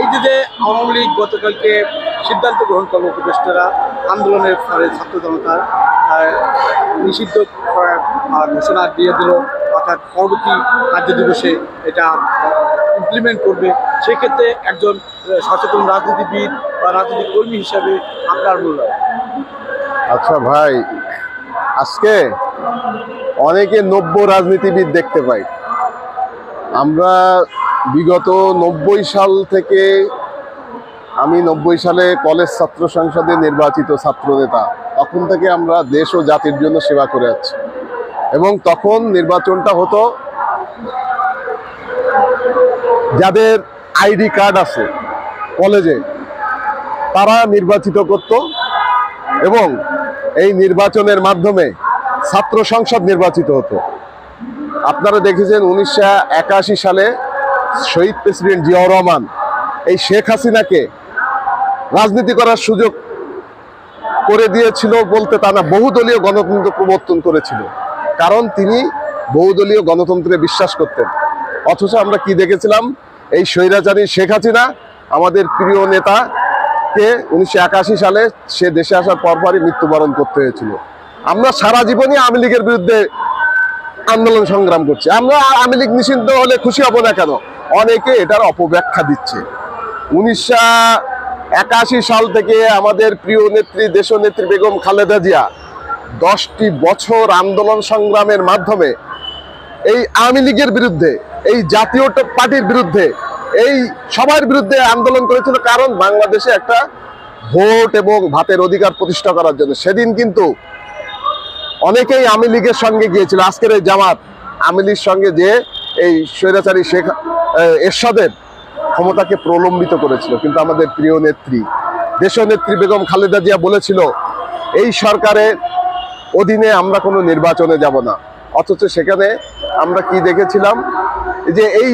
এই যে আওয়ামী লীগ গতকালকে সিদ্ধান্ত গ্রহণ করল উপদেষ্টারা, আন্দোলনের ফলে ছাত্র জনতার নিষিদ্ধ ঘোষণা দিয়ে দিল, অর্থাৎ পরবর্তী কার্য দিবসে এটা ইমপ্লিমেন্ট করবে। সেক্ষেত্রে একজন সচেতন রাজনীতিবিদ বা রাজনীতি কর্মী হিসাবে আপনার মূল্যায়ন আচ্ছা ভাই, আজকে অনেকে নব্য রাজনীতিবিদ দেখতে পাই। আমরা বিগত নব্বই সাল থেকে আমি নব্বই সালে কলেজ ছাত্র সংসদে নির্বাচিত ছাত্র নেতা। তখন থেকে আমরা দেশ ও জাতির জন্য সেবা করে যাচ্ছি। এবং তখন নির্বাচনটা হতো যাদের আইডি কার্ড আছে কলেজে, তারা নির্বাচিত করত এবং এই নির্বাচনের মাধ্যমে ছাত্র সংসদ নির্বাচিত হতো। আপনারা দেখেছেন উনিশশো একাশি সালে শহীদ প্রেসিডেন্ট জিয়াউর রহমান, এই শেখ হাসিনাকে রাজনীতি করার সুযোগ করে দিয়েছিল বলতে তা না, বহুদলীয় গণতন্ত্র প্রবর্তন করেছিল। কারণ তিনি বহুদলীয় গণতন্ত্রে বিশ্বাস করতেন। অথচ আমরা কি দেখেছিলাম, এই স্বৈরাচারী শেখ হাসিনা, আমাদের প্রিয় নেতা কে উনিশশো সালে সে দেশে আসার পরপরই মৃত্যুবরণ করতে হয়েছিল। আমরা সারা জীবনই আওয়ামী লীগের বিরুদ্ধে আন্দোলন সংগ্রাম করছি। আমরা আওয়ামী লীগ নিষিদ্ধ হলে খুশি হব না কেন? অনেকে এটার অপব্যাখ্যা দিচ্ছে। উনিশশো একাশি সাল থেকে আমাদের প্রিয় নেত্রী দেশনেত্রী বেগম খালেদা জিয়া দশটি বছর আন্দোলন সংগ্রামের মাধ্যমে এই আওয়ামী লীগের বিরুদ্ধে, এই জাতীয় পার্টির বিরুদ্ধে, এই সবার বিরুদ্ধে আন্দোলন করেছিল কারণ বাংলাদেশে একটা ভোট এবং ভাতের অধিকার প্রতিষ্ঠা করার জন্য। সেদিন কিন্তু অনেকেই আওয়ামী লীগের সঙ্গে গিয়েছিল। আজকের এই জামাত আওয়ামী লীগের সঙ্গে যে এই স্বৈরাচারী শেখ এরশাদের ক্ষমতাকে প্রলম্বিত করেছিল, কিন্তু আমাদের প্রিয় নেত্রী দেশনেত্রী বেগম খালেদা জিয়া বলেছিল, এই সরকারের অধীনে আমরা কোনো নির্বাচনে যাব না। অথচ সেখানে আমরা কি দেখেছিলাম? যে এই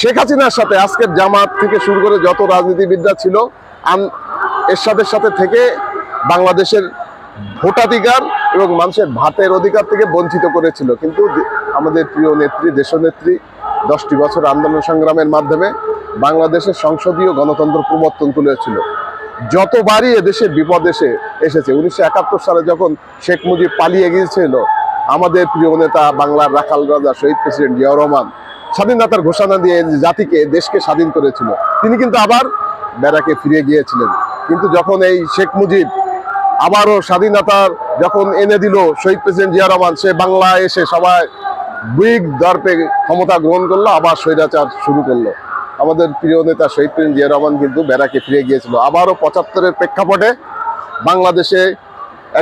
শেখ হাসিনার সাথে আজকের জামাত থেকে শুরু করে যত রাজনীতিবিদরা ছিল এরশাদের সাথে থেকে বাংলাদেশের ভোটাধিকার এবং মানুষের ভাতের অধিকার থেকে বঞ্চিত করেছিল। কিন্তু আমাদের প্রিয় নেত্রী, দেশনেত্রী, দশটি বছর আন্দোলন সংগ্রামের মাধ্যমে বাংলাদেশের সংসদীয় গণতন্ত্র প্রবর্তন তুলেছিল। যতবারই এদেশে বিপদ এসে, এসেছে, উনিশশো একাত্তর সালে যখন শেখ মুজিব পালিয়ে গিয়েছিল, আমাদের প্রিয় নেতা বাংলার রাখাল রাজা, শহীদ প্রেসিডেন্ট জিয়াউর রহমান স্বাধীনতার ঘোষণা দিয়ে জাতিকে, দেশকে স্বাধীন করেছিল। তিনি কিন্তু আবার ব্যারাকে ফিরে গিয়েছিলেন। কিন্তু যখন এই শেখ মুজিব আবারও স্বাধীনতার যখন এনে দিল শহীদ প্রেসিডেন্ট জিয়া রহমান, সে বাংলা এসে সবাই বুইক দর্পে ক্ষমতা গ্রহণ করল, আবার স্বৈরাচার শুরু করল। আমাদের প্রিয় নেতা শহীদ প্রেসিডেন্ট জিয়া রহমান কিন্তু ব্যারাকে ফিরে গিয়েছিল। আবারও পঁচাত্তরের প্রেক্ষাপটে বাংলাদেশে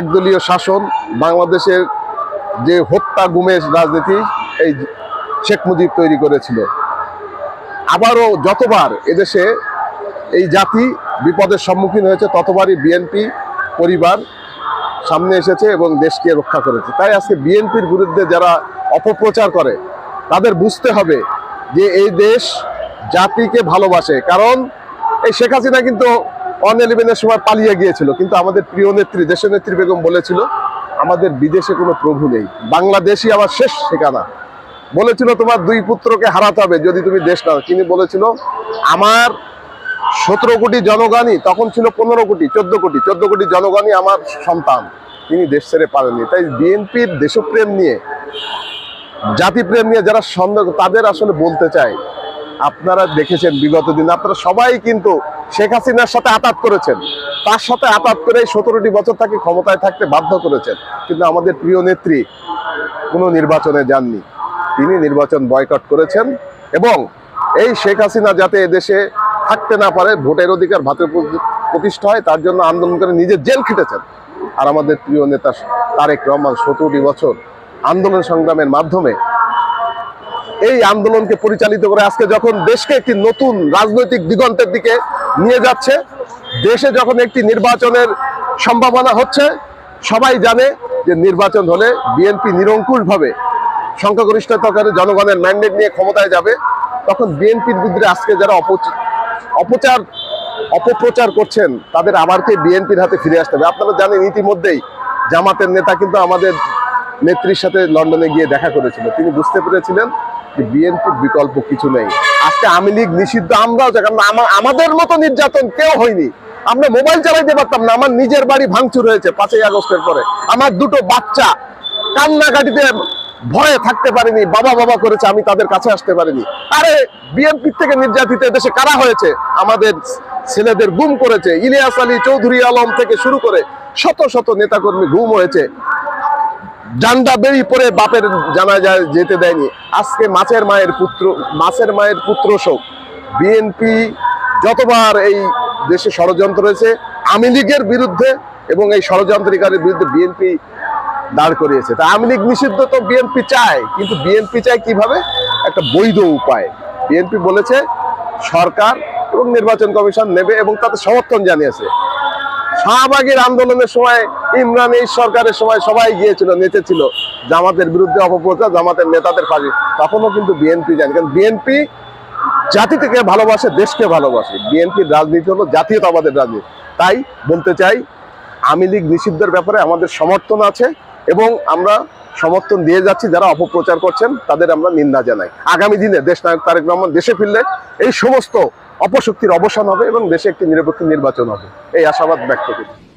একদলীয় শাসন, বাংলাদেশের যে হত্যা গুমের রাজনীতি, এই শেখ মুজিব তৈরি করেছিল। আবারও যতবার এদেশে এই জাতি বিপদের সম্মুখীন হয়েছে, ততবারই বিএনপি পরিবার সামনে এসেছে এবং দেশকে রক্ষা করেছে। তাই আজকে বিএনপির বিরুদ্ধে যারা অপপ্রচার করে, তাদের বুঝতে হবে যে এই দেশ জাতিকে ভালোবাসে। কারণ এই শেখ হাসিনা কিন্তু অন সময় পালিয়ে গিয়েছিল, কিন্তু আমাদের প্রিয় নেত্রী, দেশের নেত্রী বেগম বলেছিল, আমাদের বিদেশে কোনো প্রভু নেই। বাংলাদেশই আমার শেষ ঠিকানা। বলেছিল, তোমার দুই পুত্রকে হারাতে হবে যদি তুমি দেশ নাও। তিনি বলেছিল, আমার সতেরো কোটি জনগণই তখন ছিল পনেরো কোটি, চোদ্দ কোটি। চোদ্দ কোটি জনগণই আমার সন্তান। তিনি দেশ ছেড়ে পারেননি তাই বিএনপির দেশপ্রেম নিয়ে, জাতিপ্রেম নিয়ে যারা সন্দেহ, তাদের আসলে বলতে চাই, আপনারা দেখেছেন বিগত দিন, আপনারা সবাই কিন্তু শেখ হাসিনার সাথে আতাত করেছেন। তার সাথে আতাত করে সতেরোটি বছর তাকে ক্ষমতায় থাকতে বাধ্য করেছেন। কিন্তু আমাদের প্রিয় নেত্রী কোনো নির্বাচনে যাননি। তিনি নির্বাচন বয়কট করেছেন এবং এই শেখ হাসিনা যাতে এদেশে থাকতে না পারে, ভোটের অধিকার ভাতের প্রতি- প্রতিষ্ঠা হয়, তার জন্য আন্দোলন করে নিজে জেল খেটেছেন। আর আমাদের প্রিয় নেতা তারেক রহমান সতেরোটি বছর আন্দোলন সংগ্রামের মাধ্যমে এই আন্দোলনকে পরিচালিত করে আজকে যখন দেশকে একটি নতুন রাজনৈতিক দিগন্তের দিকে নিয়ে যাচ্ছে, দেশে যখন একটি নির্বাচনের সম্ভাবনা হচ্ছে, সবাই জানে যে নির্বাচন হলে বিএনপি নিরঙ্কুশভাবে সংখ্যাগরিষ্ঠতাকারী জনগণের ম্যান্ডেট নিয়ে ক্ষমতায় যাবে। তখন বিএনপির বিরুদ্ধে আজকে যারা অপচ- অপচার, অপপ্রচার করছেন, তাদের আবারকে বিএনপির হাতে ফিরে আসতে হবে। আপনারা জানেন, ইতিমধ্যেই জামাতের নেতা কিন্তু আমাদের নেত্রীর সাথে লন্ডনে গিয়ে দেখা করেছিল। তিনি বুঝতে পেরেছিলেন যে বিএনপির বিকল্প কিছু নেই। আজকে আমি লীগ নিষিদ্ধ, আমরাও। কারণ আমা- আমাদের মতো নির্যাতন কেউ হয়নি। আমরা মোবাইল চালাইতে পারতাম না, আমার নিজের বাড়ি ভাঙচুর হয়েছে পাঁচই আগস্টের পরে। আমার দুটো বাচ্চা কান্নাকাটিতে ভয়ে থাকতে পারিনি, বাবা বাবা করেছে, আমি তাদের কাছে আসতে পারিনি। আরে বিএনপি থেকে নির্যাতিত দেশে কারা হয়েছে? আমাদের ছেলেদের গুম করেছে, ইলিয়াস আলী চৌধুরী আলম থেকে শুরু করে শত শত নেতাকর্মী গুম হয়েছে। জান্ডা বেরি পরে বাপের জানা যায় যেতে দেয়নি। আজকে মাছের মায়ের পুত্র, মাছের মায়ের পুত্র শোক। বিএনপি যতবার এই দেশে ষড়যন্ত্র রয়েছে আওয়ামী লীগের বিরুদ্ধে এবং এই ষড়যন্ত্রকারীর বিরুদ্ধে বিএনপি দাঁড় করিয়েছে। তা আওয়ামী লীগ নিষিদ্ধ তো বিএনপি চায়, কিন্তু বিএনপি চায় কীভাবে? একটা বৈধ উপায়। বিএনপি বলেছে, সরকার এবং নির্বাচন কমিশন নেবে এবং তাতে সমর্থন জানিয়েছে। শাহবাগের আন্দোলনের সময়, ইমরান এই সরকারের সময় সবাই গিয়েছিল নেচেছিল জামাতের বিরুদ্ধে অপপ্রচার, জামাতের নেতাদের পাশে তখনও কিন্তু বিএনপি জানে। কারণ বিএনপি জাতি থেকে ভালোবাসে, দেশকে ভালোবাসে। বিএনপির রাজনীতি হলো জাতীয়তাবাদের রাজনীতি। তাই বলতে চাই, আওয়ামী লীগ নিষিদ্ধের ব্যাপারে আমাদের সমর্থন আছে এবং আমরা সমর্থন দিয়ে যাচ্ছি, যারা অপপ্রচার করছেন, তাদের আমরা নিন্দা জানাই। আগামী দিনে দেশ নায়ক তারেক রহমান দেশে ফিরলে এই সমস্ত অপশক্তির অবসান হবে এবং দেশে একটি নিরপেক্ষ নির্বাচন হবে। এই আশাবাদ ব্যক্ত করি।